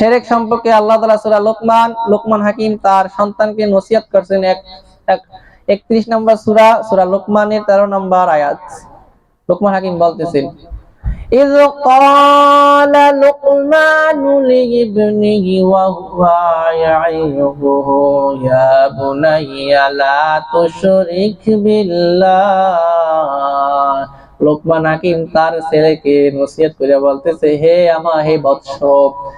শেরেক সম্পর্কে আল্লাহ তাআলা সূরা লোকমান লোকমান হাকিম তার সন্তানকে নসিহত করছেন এক একত্রিশ নম্বর সূরা সূরা লোকমানের তেরো নম্বর আয়াত লোকমান হাকিম বলতেছেন إذ قال لقمان لابنه وهو يعظه يا بني لا تشرك بالله লোকমান হাকিম তার ছেলেকে নসিহত করে বলতেছে, হে আমার হে বৎস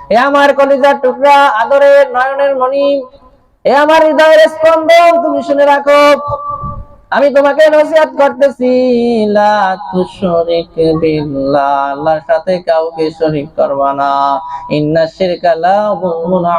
হে আমার কলিজার টুকরা, আদরের নয়নের মণি হে আমার হৃদয়ের স্পন্দন, তুমি শুনে রাখো, আমি তোমাকে নসিহত করতেছি। লা তুশরিক বিল্লাহ, আল্লাহর সাথে কাউকে শরীক করবা না। ইন্না শিরকা লা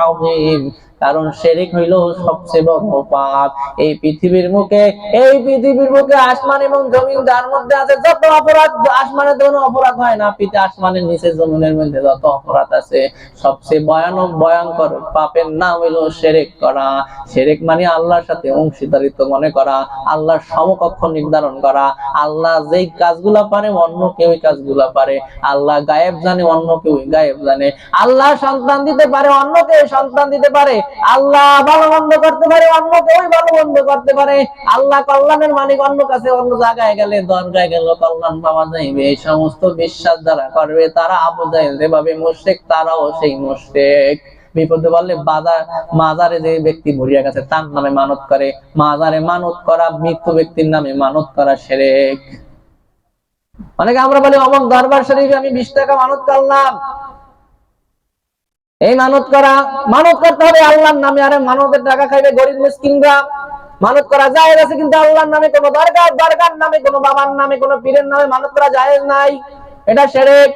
আযীম কারণ শিরক হইল সবচেয়ে বড় পাপ। এই পৃথিবীর মুখে, এই পৃথিবীর মুখে আসমান এবং জমিন যার মধ্যে আছে যত অপরাধ, আসমানের কোনো অপরাধ হয় না পিতা আসমানের নিচে জমিনের মধ্যে যত অপরাধ আছে, সবচেয়ে ভয়ানক, ভয়ঙ্কর পাপের নাম হইল শিরক করা। শিরক মানে আল্লাহর সাথে অংশীদারিত্ব মনে করা, আল্লাহর সমকক্ষ নির্ধারণ করা। আল্লাহ যেই কাজগুলা পারে, অন্য কেউ কাজগুলা পারে। আল্লাহ গায়েব জানে, অন্য কেউ গায়েব জানে। আল্লাহ সন্তান দিতে পারে, অন্য কেউ সন্তান দিতে পারে। আল্লাহ ভালো মন্দ করতে পারে, অন্য কেউ ভালো মন্দ করতে পারে। আল্লাহ কল্যাণের মালিক অন্য কাছে অন্য জায়গায় গেলে দরগায় গেল কল্যাণ পাওয়া যাইবে। এই সমস্ত বিশ্বাস যারা করবে, তারা আবু জাহেল যেভাবে মুশরিক, তারাও সেই মুশরিক। বিপদে বললে বাজার মাজারে যে ব্যক্তি মরিয়া গেছে, তার নামে মানত করে। মাজারে মানত করা, মৃত্যু ব্যক্তির নামে মানত করা সেরেক। অনেকে আমরা বলি অমক দরবার শরীফে আমি বিশ টাকা মানত করলাম। এই মানত করা, মানত করতে হবে আল্লাহর নামে, আরে মানতের টাকা খাইবে গরিব মুসকিনরা মানত করা যায় আছে কিন্তু আল্লাহর নামে কোনো দরকার দরকার নামে কোনো বাবার নামে, কোনো পীরের নামে মানত করা যায় নাই। এটা সেরেক।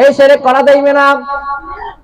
এই সেরেক করা যাইবে না।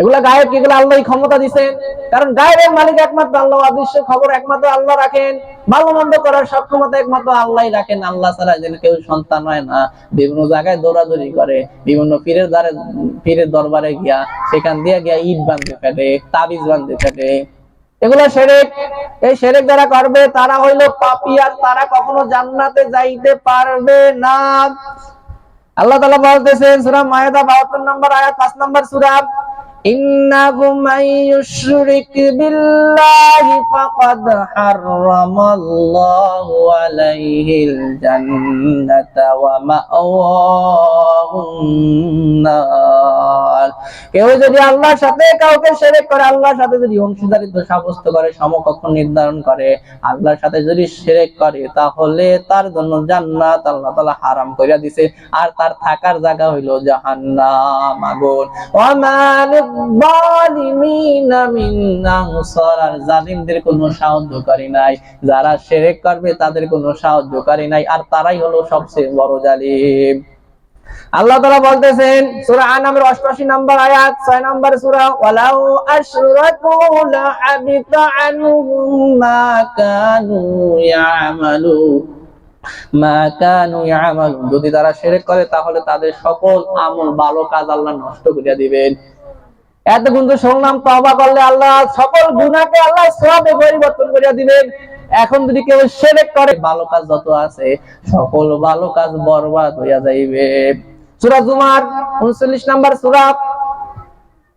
এগুলা গায়েব এগুলো আল্লাহ ক্ষমতা দিছেন কারণ গায়েবের মালিক একমাত্র আল্লাহ, অদৃশ্য খবর একমাত্র আল্লাহ রাখেন। ভালো মন্দ করার সক্ষমতা একমাত্র আল্লাহ রাখেন। আল্লাহ ছাড়া যেন কেউ সন্তান হয় না। বিভিন্ন জায়গায় দৌড়াদৌড়ি করে, বিভিন্ন পীরের দ্বারে, পীরের দরবারে গিয়া, সেখান দিয়ে গিয়া ইট বাঁধতে ফেলে, তাবিজ বাঁধতে ফেলে। এগুলো সেরেক। এই সেরেক যারা করবে, তারা হইল পাপী আর তারা কখনো জান্নাতে যাইতে পারবে না। আল্লাহ তাআলা বলতেছেন, সূরা মায়েদা 72 নম্বর আয়াত 5 নম্বর সূরা। ইন্নাহু মান ইউশরিক বিল্লাহি ফাকাদ হারামাল্লাহু আলাইহিল জান্নাতা ওয়া মাআওয়াহুন নার। কেউ যদি আল্লাহর সাথে কাউকে শিরক করে, আল্লাহর সাথে যদি অংশীদারিত্ব সাব্যস্ত করে, সমকক্ষ নির্ধারণ করে, আল্লাহর সাথে যদি শিরক করে, তাহলে তার জন্য জান্নাত আল্লাহ তাআলা হারাম কইরা দিছে। আর তার থাকার জায়গা হইল জাহান্নাম। আগুন। ওয়া জালিমদের কোনো সাহায্যকারী নাই। যারা শিরক করবে, তাদের কোনো সাহায্যকারী নাই, আর তারাই হলো সবচেয়ে বড় জালিম। আল্লাহ তাআলা বলতেছেন, সূরা আনামের 88 নম্বর আয়াত 6 নম্বর সূরা যদি তারা শিরক করে, তাহলে তাদের সকল আমল, ভালো কাজ আল্লাহ নষ্ট করে দিবেন। এত কিন্তু শুনলাম তবা করলে আল্লাহ সকল গুণাকে আল্লাহ সবে পরিবর্তন করিয়া দিবেন। এখন যদি কেউ সেরে করে, ভালো কাজ যত আছে, সকল ভালো কাজ বরবাদ হইয়া যাইবে। সুরা জুমার 39 নাম্বার সূরা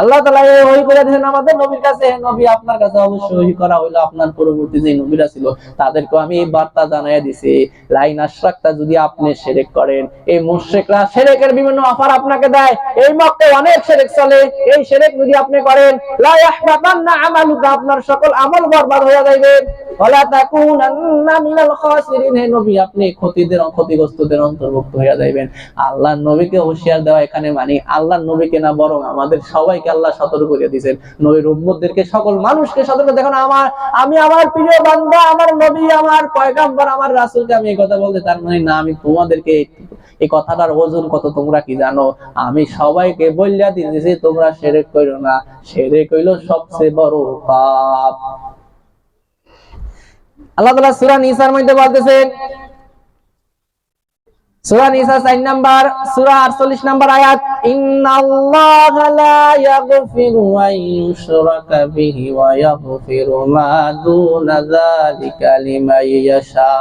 আল্লাহ তাআলা এই ওই করে দিয়েছেন আমাদের নবীর কাছে। নবী আপনার কাছে অবশ্যই ওই করা হইল আপনার পরবর্তী যে নবীরা ছিল তাদেরকে আমি এই বার্তা জানাই দিছি। লাইন আশরাকটা যদি আপনি শিরক করেন, এই মুশরিকরা শিরকের বিভিন্ন অফার আপনাকে দেয়। এই মক্কায় অনেক শিরক চলে। এই শিরক যদি আপনি করেন, লা ইয়াহবাতান্না আমালুকা, আপনার সকল আমল বরবাদ হয়ে যাবে ওয়ালা তাকুনান্না মিনাল খাসিরিন, হে নবী, আপনি ক্ষতিদের ক্ষতিগ্রস্তদের অন্তর্ভুক্ত যাইবেন। আল্লাহর নবীকে হুঁশিয়ার দেওয়া এখানে মানি, আল্লাহর নবীকে না, বরং আমাদের সবাইকে আল্লাহ সতর্ক করে দিয়েছেন। নবীর উম্মতদেরকে সকল মানুষকে সতর্ক দেখুন, আমার আমি আমার প্রিয় বান্দা, আমার নবী, আমার পয়গাম্বর, আমার রাসূলকে আমি এই কথা বলতে তার মানে না, আমি তোমাদেরকে এই কথাটার ওজন কত, তোমরা কি জানো? আমি সবাইকে বললা দিতেছি, তোমরা সেরেক করো না। সেরেক হইল সবচেয়ে বড় পাপ। আল্লাহ তাআলা সূরা নিসার মধ্যে বলতেছেন নিসা 4 নাম্বার, সূরা 48 নাম্বার আয়াত লা বিহি ওয়া মা দুনা যালিকা লিমান ইয়াশা।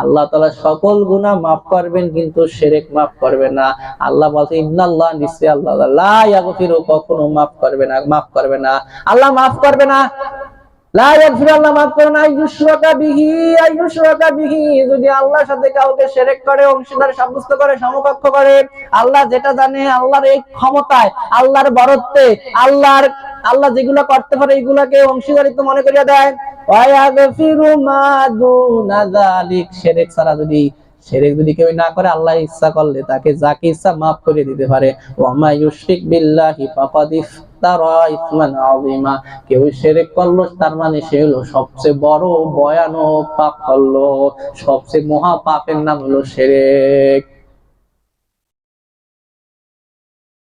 আল্লাহ তাআলা সকল গুনাহ maaf করবেন, কিন্তু শিরক maaf করবেন না। আল্লাহ বলছে, ইন্নাল্লাহ নিশ্চয় আল্লাহ লা ইয়াগফিরু, কখনো maaf করবে না, maaf করবে না। আল্লাহ maaf করবে না। যদি আল্লাহর সাথে কাউকে শিরক করে, অংশীদার সাব্যস্ত করে, সমকক্ষ করে, আল্লাহ যেটা জানে, আল্লাহর এই ক্ষমতায়, আল্লাহর বরত্বে, আল্লাহর, আল্লাহ যেগুলো করতে পারে এগুলাকে অংশীদারিত্ব মনে করিয়া দেয়। যদি শিরক যদি কেউ না করে, আল্লাহ ইচ্ছা করলে তাকে যাকে ইচ্ছা মাফ করে দিতে পারে। ওমা ইউশিক বিল্লাহি ফাকাদ ইফতারা ইসমান আযীমা। কেউ করল, তার মানে সে হলো সবচেয়ে বড় পাপ করল। সবচেয়ে মহা পাপের নাম হলো শিরক